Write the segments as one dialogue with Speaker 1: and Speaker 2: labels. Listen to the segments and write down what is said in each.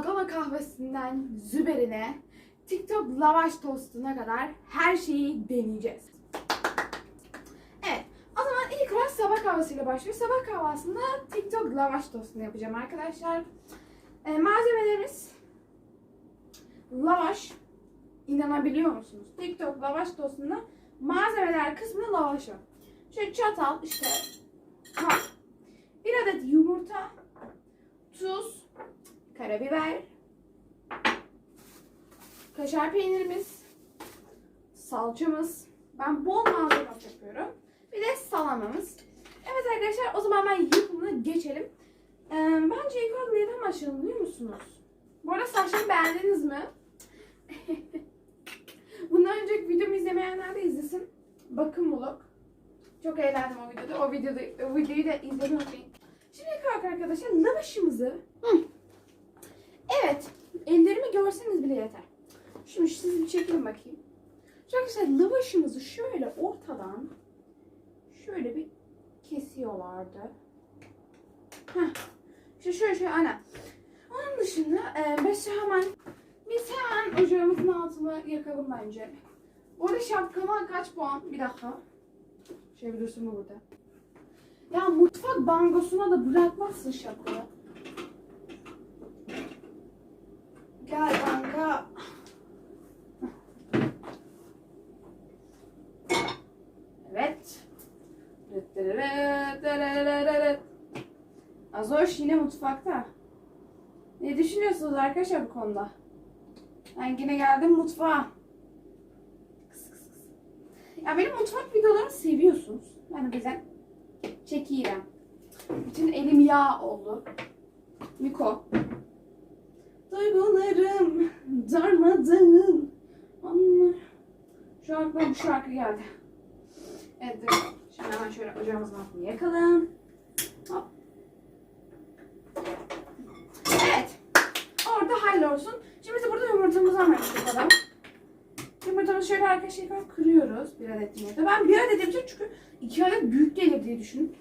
Speaker 1: dalgama kahvesinden züberine, TikTok lavaş tostuna kadar her şeyi deneyeceğiz. Evet, o zaman ilk olarak sabah kahvesiyle başlıyoruz. Sabah kahvaltısında TikTok lavaş tostunu yapacağım arkadaşlar. Ee, malzemelerimiz lavaş. İnanabiliyor musunuz? TikTok lavaş tostunda malzemeler kısmında lavaş. Şöyle çatal işte kap, bir adet yumurta, tuz, karabiber, kaşar peynirimiz, salçamız. Ben bol malzeme yapıyorum. Bir de salamamız. Evet arkadaşlar o zaman ben yapımına geçelim. Ee, bence ilk olarak neden başlayalım biliyor musunuz? Bu arada saçlarımı beğendiniz mi? Bundan önceki videomu izlemeyenler de izlesin. Bakın vlog. Çok eğlendim o videoda. O videoda o videoyu da izlemeyi unutmayın. Şimdi ilk olarak arkadaşlar lavaşımızı Hı. Evet. Ellerimi görseniz bile yeter. Şimdi siz bir çekin bakayım. Şimdi arkadaşlar lavaşımızı şöyle ortadan şöyle bir kesiyorlardı. Heh. İşte şöyle şöyle aynen. Onun dışında e, biz hemen biz hemen ocağımızın altını yakalım bence. Bu arada şapkama kaç puan? Bir dakika. Şey bir dursun mu burada? Ya mutfak bangosuna da bırakmazsın şapkayı. Azoş yine mutfakta. Ne düşünüyorsunuz arkadaşlar bu konuda? Ben yine geldim mutfağa. Kıs kıs kıs. Ya benim mutfak videolarımı seviyorsunuz. Ben de bize çekeyim. Bütün elim yağ oldu. Miko. Duygularım darmadağın. Anlar. Şu an bu şarkı geldi. Evet dur. Şimdi hemen şöyle ocağımızın altını yakalım. Evet. Orada hallolsun. Şimdi biz burada yumurtamızı hemen yapalım. Yumurtamızı şöyle arkadaşlar kırıyoruz. Bir adet yumurta. Ben bir adet yapacağım çünkü iki adet büyük gelir diye düşündüm.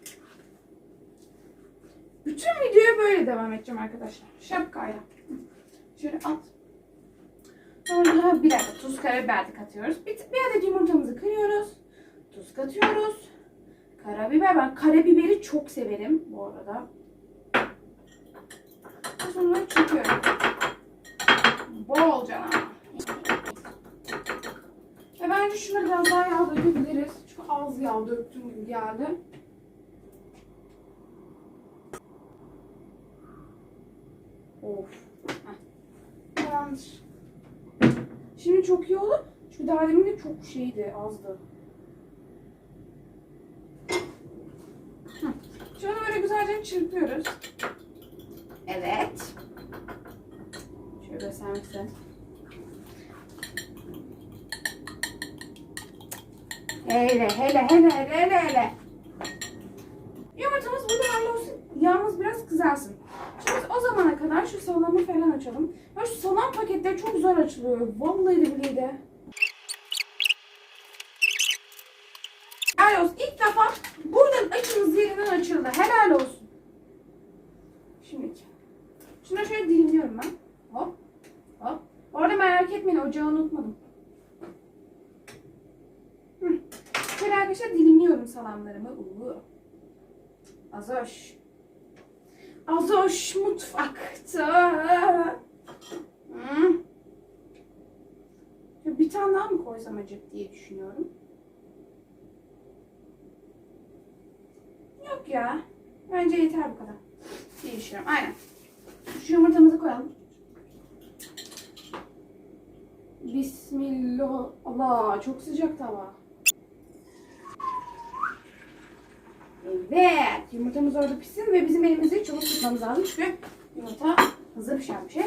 Speaker 1: Bütün videoya böyle devam edeceğim arkadaşlar. Şapkayla. Şöyle at. Sonra bir adet tuz karabiber de katıyoruz. Bir, bir adet yumurtamızı kırıyoruz. Tuz katıyoruz. Karabiber. Ben karabiberi çok severim bu arada. Sonra çekiyorum. Bolca ama. Ve bence şuna biraz daha yağ dökebiliriz. Çünkü az yağ döktüm gibi geldi. Of. Tamamdır. Şimdi çok iyi oldu. Çünkü daha demin de çok şeydi, azdı. Heh. Şimdi böyle güzelce çırpıyoruz. Evet. Şöyle göstermek istedim. Hele hele hele hele hele hele. Yumurtamız burada hallolsun. Yağımız biraz kızarsın. Şimdi o zamana kadar şu salamı falan açalım. Ya şu salam paketleri çok zor açılıyor. Vallahi de billahi de. Helal olsun. İlk defa buradan açınız yerinden açıldı. Helal olsun. Şimdi şunu şöyle dilimliyorum ben. Hop. Hop. Bu arada merak etmeyin ocağı unutmadım. Hı. Şöyle arkadaşlar dilimliyorum salamlarımı. Uuu. Azoş. Azoş mutfakta. Hı. Bir tane daha mı koysam acaba diye düşünüyorum. Yok ya. Bence yeter bu kadar. diye düşünüyorum. Aynen. Şu yumurtamızı koyalım. Bismillah. Allah çok sıcak tava. Evet. Yumurtamız orada pişsin ve bizim elimizi çabuk tutmamız lazım. Çünkü yumurta hızlı pişen bir şey.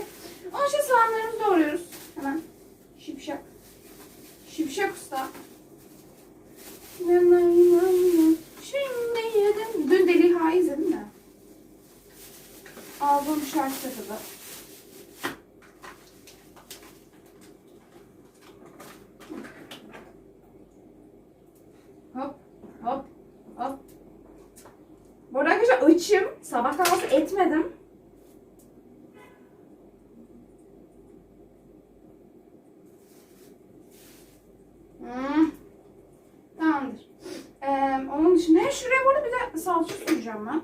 Speaker 1: Onun için soğanlarımızı doğruyoruz. Hemen. Şipşak. Şipşak usta. Şimdi yedim. Dün Deli Ha'yı izledin mi? aldığım şarj takılı. Hop hop hop. Bu arada arkadaşlar açım. Sabah kahvaltı etmedim. Hmm. Tamamdır. Ee, onun şuraya burada bir de salça süreceğim ben.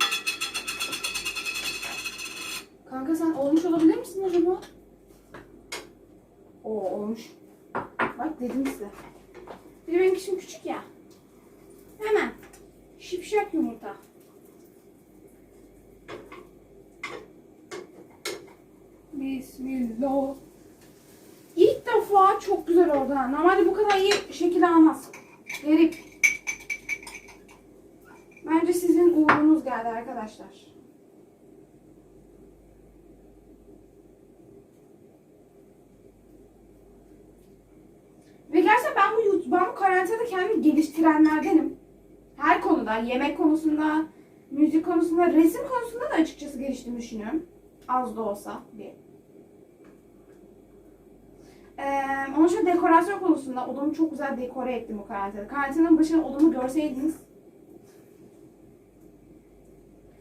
Speaker 1: Karantinada kendimi geliştirenlerdenim. Her konuda, yemek konusunda, müzik konusunda, resim konusunda da açıkçası geliştiğimi düşünüyorum. Az da olsa bir. Ee, onun için dekorasyon konusunda odamı çok güzel dekore ettim bu karantinada. Karantinanın başında odamı görseydiniz.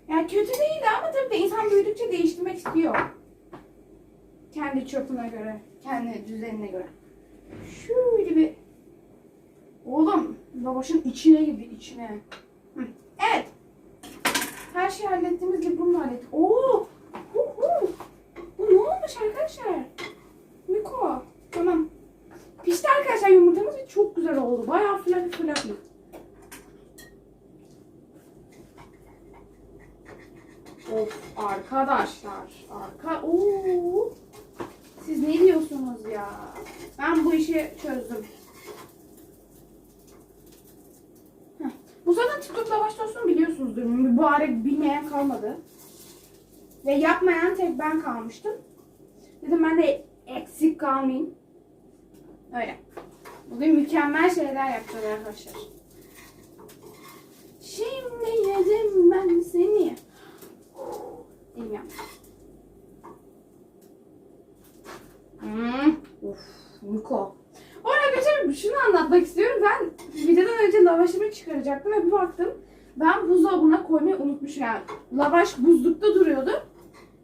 Speaker 1: Yani kötü değildi ama tabii de insan büyüdükçe değiştirmek istiyor. Kendi çapına göre, kendi düzenine göre. Şöyle bir... Oğlum, lavaşın içine girdi, içine. Hı. Evet. Her şeyi hallettiğimiz gibi bunu da hallettik. Oo! Hu! Bu ne olmuş arkadaşlar? Miko. Tamam. Pişti arkadaşlar yumurtamız ve çok güzel oldu. Bayağı fluffy fluffy. Of arkadaşlar. Arka... Oo. Siz ne diyorsunuz ya? Ben bu işi çözdüm. Heh. Bu zaten TikTok lavaş tostunu biliyorsunuzdur. Mübarek bilmeyen kalmadı. Ve yapmayan tek ben kalmıştım. Dedim ben de eksik kalmayayım. Öyle. Bugün mükemmel şeyler yapacağız arkadaşlar. Şimdi yedim ben seni. Yandı. Hmm. Of, Miko. Arkadaşlar şunu anlatmak istiyorum. Ben videodan önce lavaşımı çıkaracaktım ve bir baktım. Ben buzdolabına koymayı unutmuşum yani. Lavaş buzlukta duruyordu.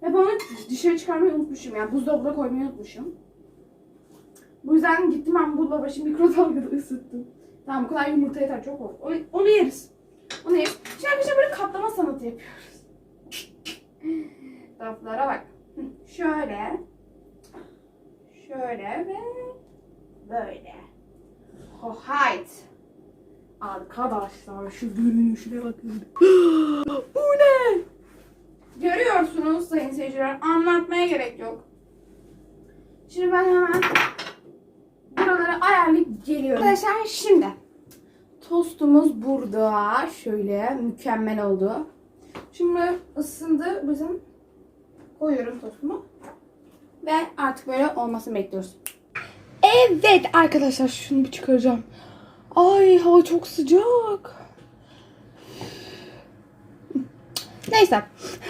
Speaker 1: Ve ben onu dışarı çıkarmayı unutmuşum yani. Buzdolabına koymayı unutmuşum. Bu yüzden gittim ben bu lavaşı mikrodalgada ısıttım. Tamam bu kadar yumurta yeter çok oldu. Onu, onu yeriz. Onu yeriz. Şimdi arkadaşlar böyle katlama sanatı yapıyoruz. Raflara bak. Şöyle. Şöyle ve böyle. Oh, hayt. Arkadaşlar şu görünüşüne bakın. Bu ne? Görüyorsunuz sayın seyirciler. Anlatmaya gerek yok. Şimdi ben hemen buraları ayarlayıp geliyorum. Arkadaşlar şimdi tostumuz burada. Şöyle mükemmel oldu. Şimdi ısındı bizim. Koyuyorum tostumu. Ve artık böyle olmasını bekliyoruz. Evet arkadaşlar şunu bir çıkaracağım. Ay hava çok sıcak. Neyse.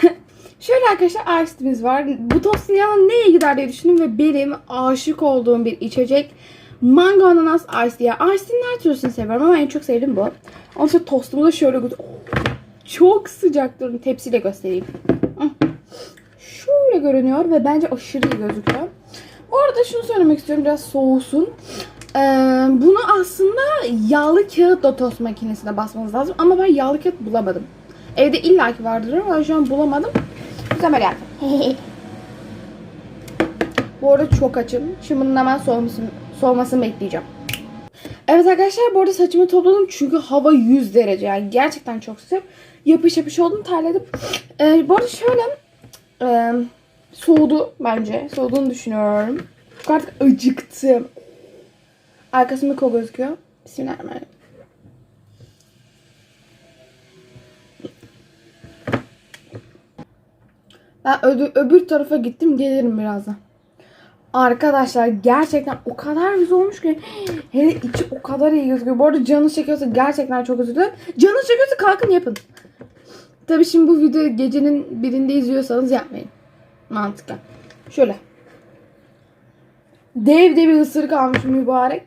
Speaker 1: Şöyle arkadaşlar ice'imiz var. Bu tostun yanına neye gider diye düşündüm ve benim aşık olduğum bir içecek mango ananas ice diye. Ice'in her türlüsünü seviyorum ama en çok sevdiğim bu. Onun için tostumu da şöyle gö- çok sıcak durun tepsiyle göstereyim. Şöyle görünüyor ve bence aşırı iyi gözüküyor. Bu arada şunu söylemek istiyorum biraz soğusun. Ee, bunu aslında yağlı kağıtla tost makinesine basmanız lazım ama ben yağlı kağıt bulamadım. Evde illaki vardır ama şu an bulamadım. Yüzden böyle yaptım. bu arada çok açım. Şimdi bunun hemen soğumasını, soğumasını bekleyeceğim. Evet arkadaşlar bu arada saçımı topladım çünkü hava 100 derece yani gerçekten çok sıcak. Yapış yapış oldum terledim. Ee, bu arada şöyle e, soğudu bence. Soğuduğunu düşünüyorum. Çünkü artık acıktım. Arkasında kol gözüküyor. Bismillahirrahmanirrahim. Ben öbür, öbür tarafa gittim gelirim birazdan. Arkadaşlar gerçekten o kadar güzel olmuş ki hele içi o kadar iyi gözüküyor. Bu arada canınız çekiyorsa gerçekten çok özür dilerim. Canınız çekiyorsa kalkın yapın. Tabii şimdi bu videoyu gecenin birinde izliyorsanız yapmayın. Mantıken. Şöyle. Dev de bir ısırık almış mübarek.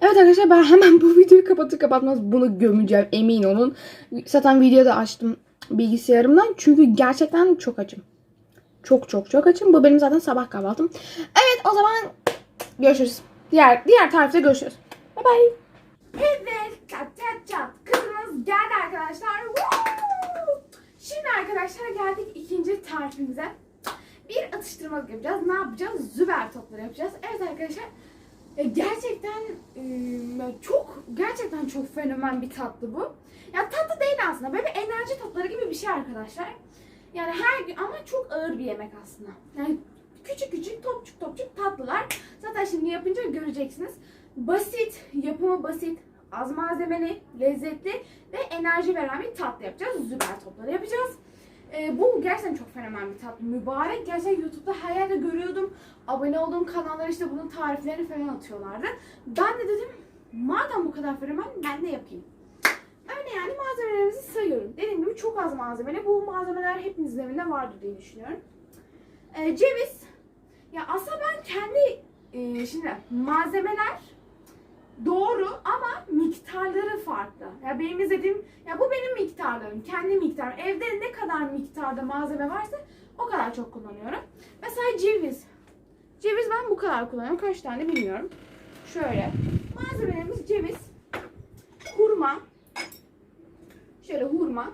Speaker 1: Evet arkadaşlar ben hemen bu videoyu kapatır kapatmaz bunu gömeceğim emin olun. Zaten videoda açtım.
Speaker 2: bilgisayarımdan. Çünkü gerçekten çok açım. Çok çok çok açım. Bu benim zaten sabah kahvaltım. Evet o zaman görüşürüz. Diğer diğer tarifte görüşürüz. Bye bye.
Speaker 1: Evet, çat çat çat. Kızımız geldi arkadaşlar. Woo! Şimdi arkadaşlar geldik ikinci tarifimize. Bir atıştırmalık yapacağız. Ne yapacağız? Züber topları yapacağız. Evet arkadaşlar. e, Gerçekten e, çok gerçekten çok fenomen bir tatlı bu. Ya tatlı değil aslında. Böyle bir enerji topları gibi bir şey arkadaşlar. Yani her gün ama çok ağır bir yemek aslında. Yani küçük küçük topçuk topçuk tatlılar. Zaten şimdi yapınca göreceksiniz. Basit, yapımı basit, az malzemeli, lezzetli ve enerji veren bir tatlı yapacağız. Züber topları yapacağız. Ee, bu gerçekten çok fenomen bir tatlı. Mübarek. Gerçekten YouTube'da her yerde görüyordum. Abone olduğum kanallar işte bunun tariflerini falan atıyorlardı. Ben de dedim madem bu kadar fenomen ben de yapayım. Öyle yani malzemelerimizi sayıyorum. Dediğim gibi çok az malzemeli. Bu malzemeler hepinizin evinde vardır diye düşünüyorum. Ee, ceviz. Ya aslında ben kendi e, şimdi malzemeler doğru ama miktarları farklı. Ya benim izlediğim, ya bu benim miktarlarım, kendi miktarım. Evde ne kadar miktarda malzeme varsa o kadar çok kullanıyorum. Mesela ceviz. Ceviz ben bu kadar kullanıyorum. Kaç tane bilmiyorum. Şöyle. Malzemelerimiz ceviz, hurma. Şöyle hurma.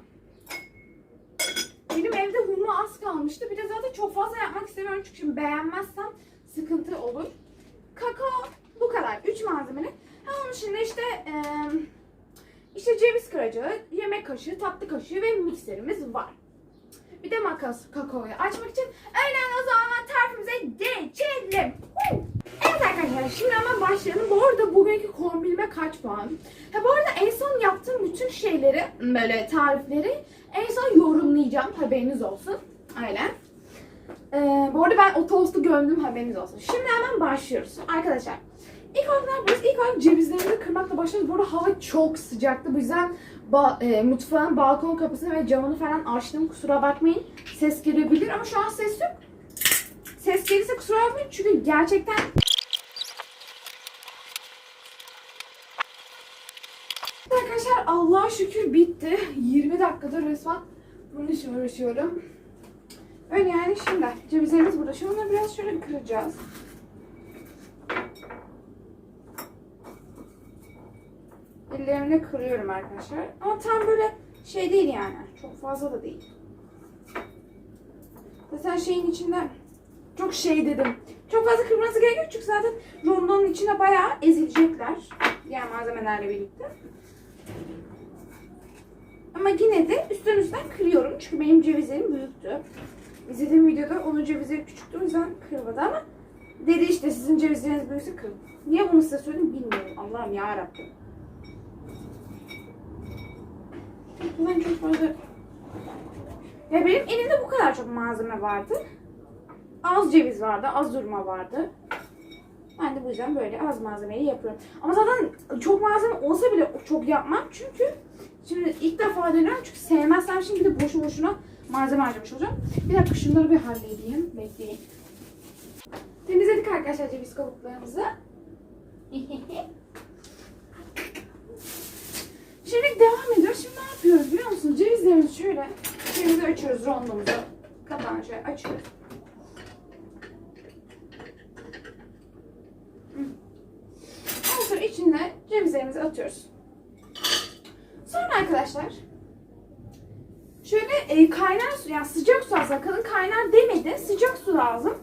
Speaker 1: Benim evde hurma az kalmıştı. Bir de zaten çok fazla yapmak istemiyorum çünkü şimdi beğenmezsem sıkıntı olur. Kakao bu kadar. Üç malzemeli. Dışında işte ceviz kıracağı, yemek kaşığı, tatlı kaşığı ve mikserimiz var. Bir de makas kakaoyu açmak için. Öyle o zaman tarifimize geçelim. Evet arkadaşlar şimdi hemen başlayalım. Bu arada bugünkü kombinime kaç puan? Ha bu arada en son yaptığım bütün şeyleri böyle tarifleri en son yorumlayacağım. Haberiniz olsun. Öyle. Ee, bu arada ben o tostu gömdüm haberiniz olsun. Şimdi hemen başlıyoruz. Arkadaşlar ilk olarak ne yapıyoruz? İlk olarak cevizlerimizi kırmakla başlıyoruz. Bu arada hava çok sıcaktı. Bu yüzden ba- e, mutfağın balkon kapısını ve camını falan açtım. Kusura bakmayın. Ses gelebilir ama şu an ses yok. Ses gelirse kusura bakmayın. Çünkü gerçekten Arkadaşlar Allah'a şükür bitti. 20 dakikadır resmen bunun için uğraşıyorum. Öyle yani şimdi cevizlerimiz burada. Şimdi onları biraz şöyle kıracağız. Ellerimle kırıyorum arkadaşlar. Ama tam böyle şey değil yani. Çok fazla da değil. Zaten şeyin içinde çok şey dedim. Çok fazla kırmanızı gerek yok çünkü zaten rondonun içine bayağı ezilecekler. Diğer malzemelerle birlikte. Ama yine de üstten üstten kırıyorum. Çünkü benim cevizlerim büyüktü. İzlediğim videoda onun cevizleri küçüktü. O yüzden kırmadı ama dedi işte sizin cevizleriniz büyükse kırın. Niye bunu size söyledim bilmiyorum. Allah'ım ya Bundan çok fazla... Ya benim elimde bu kadar çok malzeme vardı. Az ceviz vardı, az hurma vardı. Ben de bu yüzden böyle az malzemeyi yapıyorum. Ama zaten çok malzeme olsa bile çok yapmam çünkü Şimdi ilk defa deniyorum çünkü sevmezsem şimdi de boşu boşuna malzeme harcamış olacağım. Bir dakika şunları bir halledeyim. Bekleyin. Temizledik arkadaşlar ceviz kabuklarımızı. Şimdi devam ediyoruz. Şimdi ne yapıyoruz biliyor musunuz? Cevizlerimizi şöyle cevizi açıyoruz rondomuzu. Kapağını şöyle açıyoruz. Ondan sonra içine cevizlerimizi atıyoruz. Sonra arkadaşlar şöyle e, kaynar su yani sıcak su aslında kadın kaynar demedi sıcak su lazım.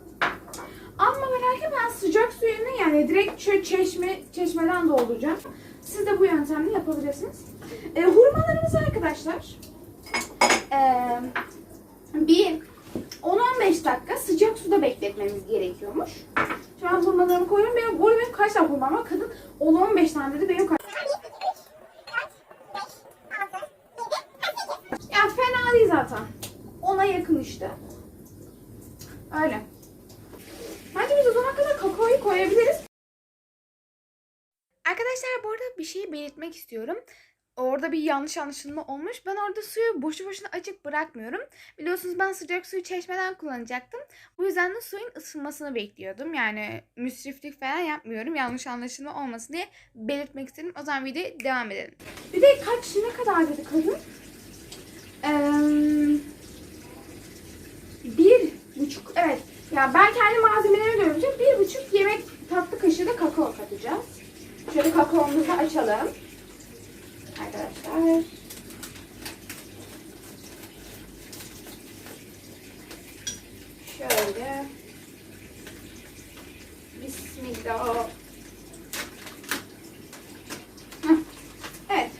Speaker 1: Ama merak etme ben sıcak su yerine yani direkt çeşme, çeşmeden dolduracağım. Siz de bu yöntemle yapabilirsiniz. E, hurmalarımızı arkadaşlar e, bir 10-15 dakika sıcak suda bekletmemiz gerekiyormuş. Şu an hurmalarımı koyuyorum. Benim, benim kaç tane hurmam var? Kadın 10-15 tane dedi. Benim kaç Ya fena değil zaten. Ona yakın işte. Öyle. Bence biz o zaman kadar kakaoyu koyabiliriz. Arkadaşlar bu arada bir şeyi belirtmek istiyorum. Orada bir yanlış anlaşılma olmuş. Ben orada suyu boşu boşuna açık bırakmıyorum. Biliyorsunuz ben sıcak suyu çeşmeden kullanacaktım. Bu yüzden de suyun ısınmasını bekliyordum. Yani müsriflik falan yapmıyorum. Yanlış anlaşılma olmasın diye belirtmek istedim. O zaman videoya devam edelim. Bir de kaç ne kadar dedi kadın? Eee, bir buçuk evet. Ya ben kendi malzemelerimi göreceğim. Bir buçuk yemek tatlı kaşığı da kakao katacağız. Şöyle kakaomuzu açalım. Arkadaşlar. Şöyle. Bismillah. Evet.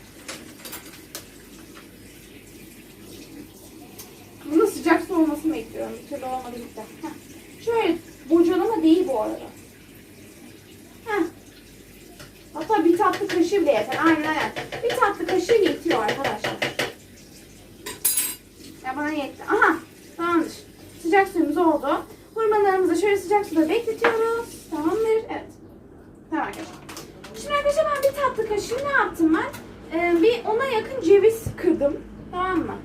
Speaker 1: Bunu sıcak su olmasını bekliyorum. Bir türlü olmadı gitti. Şöyle bocalama değil bu arada. Heh. Hatta bir tatlı kaşığı bile yeter. Aynen aynen. Bir tatlı kaşığı yetiyor arkadaşlar. Ya bana yetti. Aha tamamdır. Sıcak suyumuz oldu. Hurmalarımızı şöyle sıcak suda bekletiyoruz. Tamamdır. Evet. Tamam arkadaşlar. Şimdi arkadaşlar ben bir tatlı kaşığı ne yaptım ben? Ee, bir ona yakın ceviz kırdım. Tamam mı?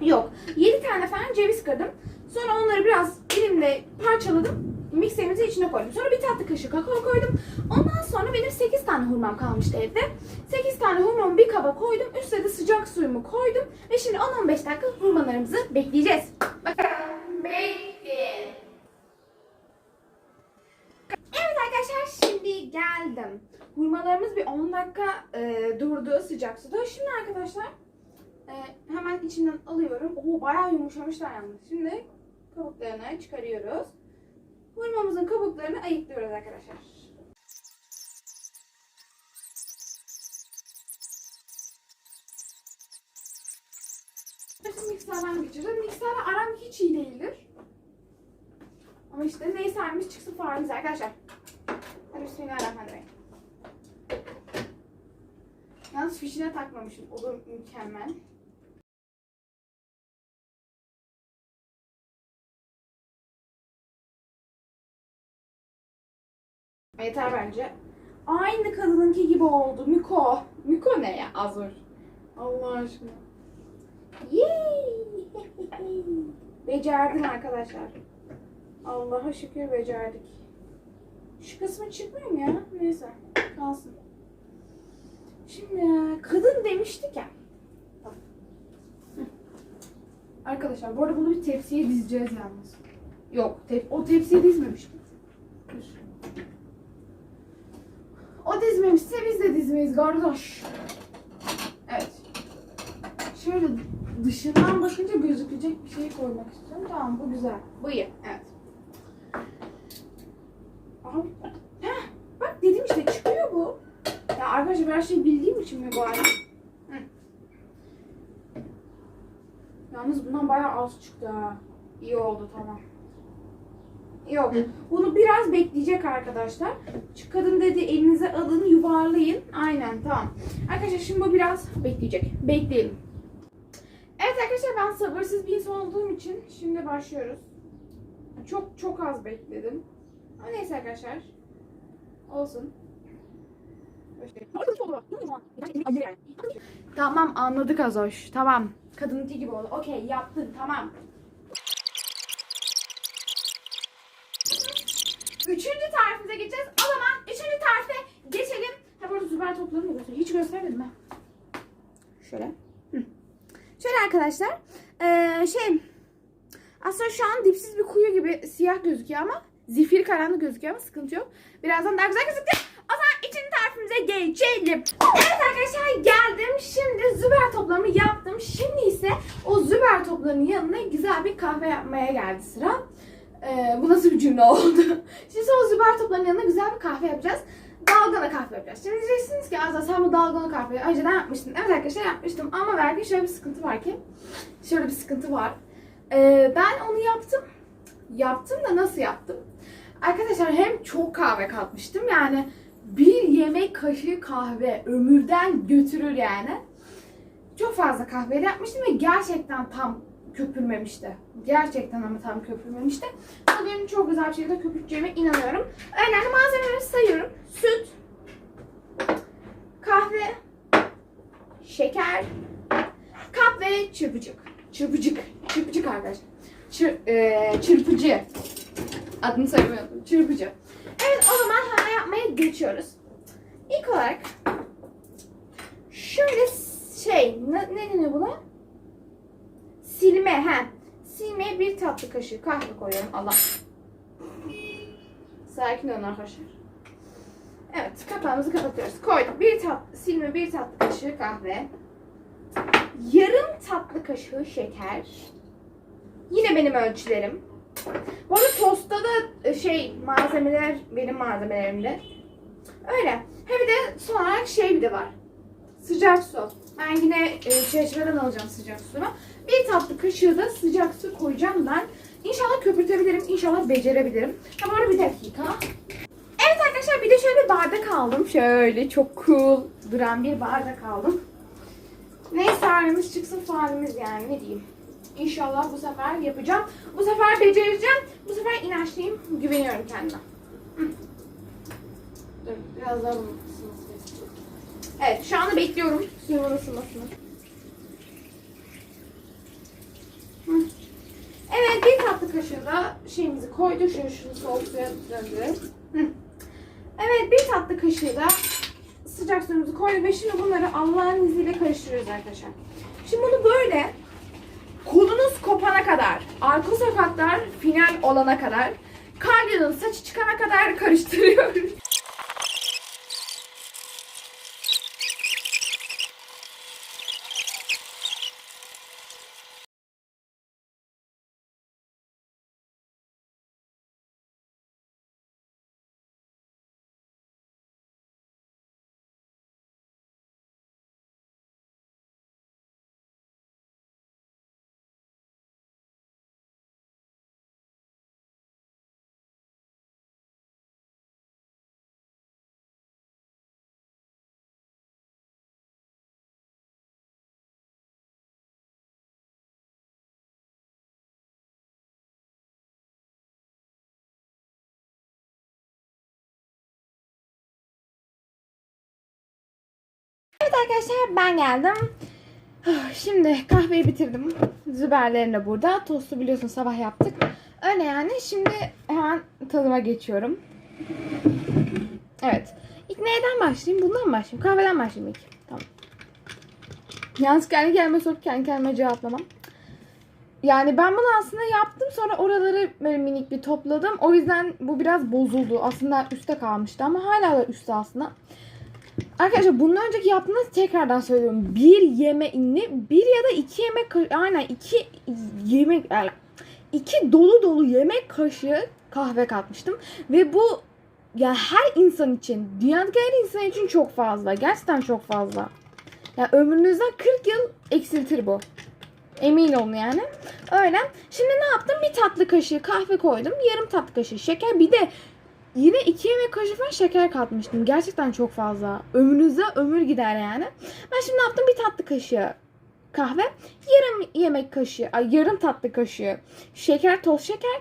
Speaker 1: Yok. 7 tane falan ceviz kırdım. Sonra onları biraz elimle parçaladım. Mikserimizin içine koydum. Sonra bir tatlı kaşığı kakao koydum. Ondan sonra benim 8 tane hurmam kalmıştı evde. 8 tane hurmamı bir kaba koydum. Üstüne de sıcak suyumu koydum. Ve şimdi 10-15 dakika hurmalarımızı bekleyeceğiz. Bakalım. Bekleyin. Evet arkadaşlar şimdi geldim. Hurmalarımız bir 10 dakika e, durdu sıcak suda. Şimdi arkadaşlar e, hemen içinden alıyorum. Oo bayağı yumuşamışlar yalnız. Şimdi kabuklarını çıkarıyoruz. Hurmamızın kabuklarını ayıklıyoruz arkadaşlar. Şimdi mikserden geçireceğiz. Mikserle aram hiç iyi değildir. Ama işte neyse halimiz çıksın faaliz arkadaşlar. Hadi bismillahirrahmanirrahim. Yalnız fişine takmamışım. O mükemmel. Yeter bence. Aynı kadınınki gibi oldu. Miko. Miko ne ya? Azur. Allah aşkına. Yay! Becerdim arkadaşlar. Allah'a şükür becerdik. Şu kısmı çıkmıyor mu ya? Neyse. Kalsın. Şimdi kadın demiştik ya. Arkadaşlar bu arada bunu bir tepsiye dizeceğiz yalnız. Yok, tep o tepsiye dizmemiştik. O dizmemişse biz de dizmeyiz kardeş. Evet. Şöyle dışından bakınca gözükecek bir şey koymak istiyorum. Tamam bu güzel. Bu iyi. Evet. Abi. Heh, bak dedim işte çıkıyor bu. Ya arkadaşlar ben her şeyi bildiğim için mi bu. Yalnız bundan bayağı az çıktı ha. İyi oldu tamam. Yok. Bunu biraz bekleyecek arkadaşlar. Şu kadın dedi elinize alın yuvarlayın. Aynen tamam. Arkadaşlar şimdi bu biraz bekleyecek. Bekleyelim. Evet arkadaşlar ben sabırsız bir insan olduğum için şimdi başlıyoruz. Çok çok az bekledim. Ama neyse arkadaşlar. Olsun. Tamam anladık Azoş. Tamam. Kadınınki gibi oldu. Okey yaptın tamam. Üçüncü tarifimize geçeceğiz. O zaman üçüncü tarife geçelim. Ha bu arada Züber toplarını da göstereyim. Hiç göstermedim ben. Şöyle. Şöyle arkadaşlar. Ee, şey. Aslında şu an dipsiz bir kuyu gibi siyah gözüküyor ama zifiri karanlık gözüküyor ama sıkıntı yok. Birazdan daha güzel gözükecek. O zaman üçüncü tarifimize geçelim. Evet arkadaşlar geldim. Şimdi züber toplarımı yaptım. Şimdi ise o züber toplarının yanına güzel bir kahve yapmaya geldi sıra. Ee, bu nasıl bir cümle oldu? Şimdi o züber toplarının yanına güzel bir kahve yapacağız. Dalgalı kahve yapacağız. Şimdi diyeceksiniz ki Azra sen bu dalgalı kahveyi önceden yapmıştın. Evet arkadaşlar yapmıştım ama belki şöyle bir sıkıntı var ki. Şöyle bir sıkıntı var. Ee, ben onu yaptım. Yaptım da nasıl yaptım? Arkadaşlar hem çok kahve katmıştım yani bir yemek kaşığı kahve ömürden götürür yani. Çok fazla kahve yapmıştım ve gerçekten tam köpürmemişti. Gerçekten ama tam köpürmemişti. Bugün çok güzel bir şekilde köpürteceğime inanıyorum. Önemli malzemeleri sayıyorum. Süt, kahve, şeker, kap ve çırpıcık. Çırpıcık. Çırpıcık arkadaşlar. Çır, eee, çırpıcı. Adını söylemiyordum. Çırpıcı. Evet o zaman hemen yapmaya geçiyoruz. İlk olarak 2 kaşık kahve koyuyorum. Allah. Sakin olun arkadaşlar. Evet kapağımızı kapatıyoruz. Koyduk. Bir tat, silme bir tatlı kaşığı kahve. Yarım tatlı kaşığı şeker. Yine benim ölçülerim. Bu arada tostta da e, şey malzemeler benim malzemelerimde. Öyle. Hem de son olarak şey bir de var. Sıcak su. Ben yine e, çeşmeden alacağım sıcak suyu. Bir tatlı kaşığı da sıcak su koyacağım ben. İnşallah köpürtebilirim. İnşallah becerebilirim. Ha bu arada bir dakika. Evet arkadaşlar bir de şöyle bir bardak aldım. Şöyle çok cool duran bir bardak aldım. Neyse halimiz çıksın falimiz yani ne diyeyim. İnşallah bu sefer yapacağım. Bu sefer becereceğim. Bu sefer inançlıyım. Güveniyorum kendime. Dur biraz daha. Evet şu anda bekliyorum suyumun ısınmasını. Evet bir tatlı kaşığı da şeyimizi koyduk. Şunu şunu soğuk suya döndürelim. Evet bir tatlı kaşığı da sıcak suyumuzu koyduk ve şimdi bunları Allah'ın izniyle karıştırıyoruz arkadaşlar. Şimdi bunu böyle kolunuz kopana kadar, arka sokaklar final olana kadar, Kalya'nın saçı çıkana kadar karıştırıyoruz. Arkadaşlar ben geldim. Şimdi kahveyi bitirdim. Züberlerim de burada. Tostu biliyorsun sabah yaptık. Öyle yani. Şimdi hemen tadıma geçiyorum. Evet. İlk neyden başlayayım? Bundan mı başlayayım? Kahveden başlayayım ilk. Tamam. Yalnız kendi kendime sorup kendi kendime cevaplamam. Yani ben bunu aslında yaptım sonra oraları böyle minik bir topladım. O yüzden bu biraz bozuldu. Aslında üstte kalmıştı ama hala da üstte aslında. Arkadaşlar bundan önceki yaptığınız tekrardan söylüyorum. Bir yemeğini bir ya da iki yemek aynen iki yemek yani iki dolu dolu yemek kaşığı kahve katmıştım. Ve bu ya her insan için dünyadaki her insan için çok fazla. Gerçekten çok fazla. Ya ömrünüzden 40 yıl eksiltir bu. Emin olun yani. Öyle. Şimdi ne yaptım? Bir tatlı kaşığı kahve koydum. Yarım tatlı kaşığı şeker. Bir de Yine iki yemek kaşığı falan şeker katmıştım. Gerçekten çok fazla. Ömrünüze ömür gider yani. Ben şimdi ne yaptım? Bir tatlı kaşığı kahve, yarım yemek kaşığı, ay yarım tatlı kaşığı şeker, toz şeker,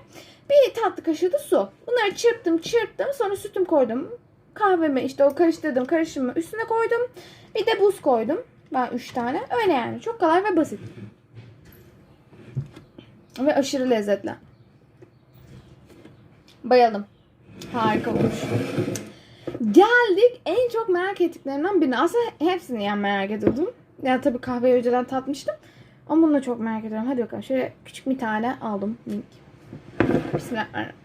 Speaker 1: bir tatlı kaşığı da su. Bunları çırptım, çırptım. Sonra sütüm koydum. Kahvemi işte o karıştırdım, karışımı üstüne koydum. Bir de buz koydum. Ben üç tane. Öyle yani. Çok kolay ve basit. Ve aşırı lezzetli. Bayıldım. Harika olmuş. Geldik en çok merak ettiklerimden birine. Aslında hepsini yani merak ediyordum. Yani tabii kahveyi önceden tatmıştım. Ama bunu da çok merak ediyorum. Hadi bakalım. Şöyle küçük bir tane aldım. Minik. Bismillahirrahmanirrahim.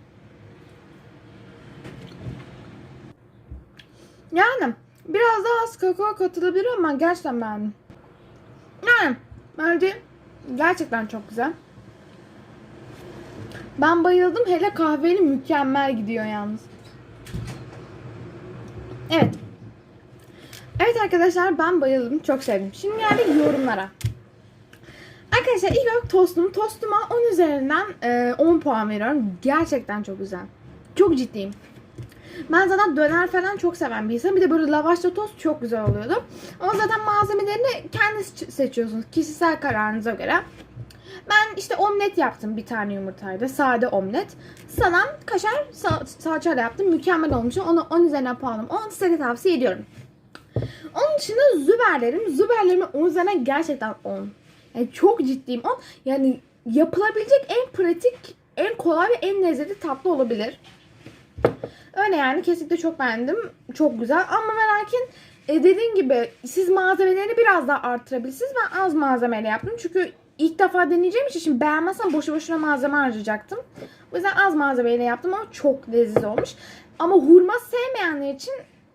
Speaker 1: Yani biraz daha az kakao katılabilir ama gerçekten beğendim. Yani bence gerçekten çok güzel. Ben bayıldım. Hele kahveli mükemmel gidiyor yalnız. Evet. Evet arkadaşlar ben bayıldım. Çok sevdim. Şimdi geldik yorumlara. Arkadaşlar ilk olarak tostum. Tostuma 10 üzerinden e, 10 puan veriyorum. Gerçekten çok güzel. Çok ciddiyim. Ben zaten döner falan çok seven bir insanım. Bir de böyle lavaşla tost çok güzel oluyordu. Ama zaten malzemelerini kendiniz seçiyorsunuz. Kişisel kararınıza göre. Ben işte omlet yaptım bir tane yumurtayla. Sade omlet. Salam, kaşar, sa- salçayla yaptım. Mükemmel olmuş. Onu 10 üzerinden puanım. Onu size de tavsiye ediyorum. Onun dışında züberlerim. Züberlerime 10 üzerinden gerçekten 10. Yani çok ciddiyim 10. Yani yapılabilecek en pratik, en kolay ve en lezzetli tatlı olabilir. Öyle yani kesinlikle çok beğendim. Çok güzel ama ve lakin e, dediğim gibi siz malzemeleri biraz daha arttırabilirsiniz. Ben az malzemeyle yaptım çünkü
Speaker 2: ilk defa deneyeceğim için şimdi beğenmezsem boşu boşuna malzeme harcayacaktım. O yüzden az malzemeyle yaptım ama çok lezzetli olmuş. Ama hurma sevmeyenler için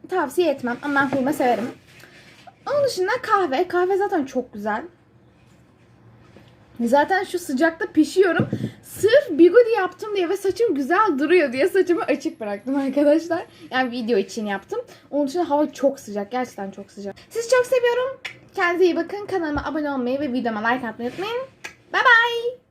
Speaker 2: tavsiye etmem. Ama ben hurma severim. Onun dışında kahve. Kahve zaten çok güzel. Zaten şu sıcakta pişiyorum. Sırf bigudi yaptım diye ve saçım güzel duruyor diye saçımı açık bıraktım arkadaşlar. Yani video için yaptım. Onun için hava çok sıcak. Gerçekten çok sıcak. Sizi çok seviyorum. Kendinize iyi bakın. Kanalıma abone olmayı ve videoma like atmayı unutmayın. Bye bye.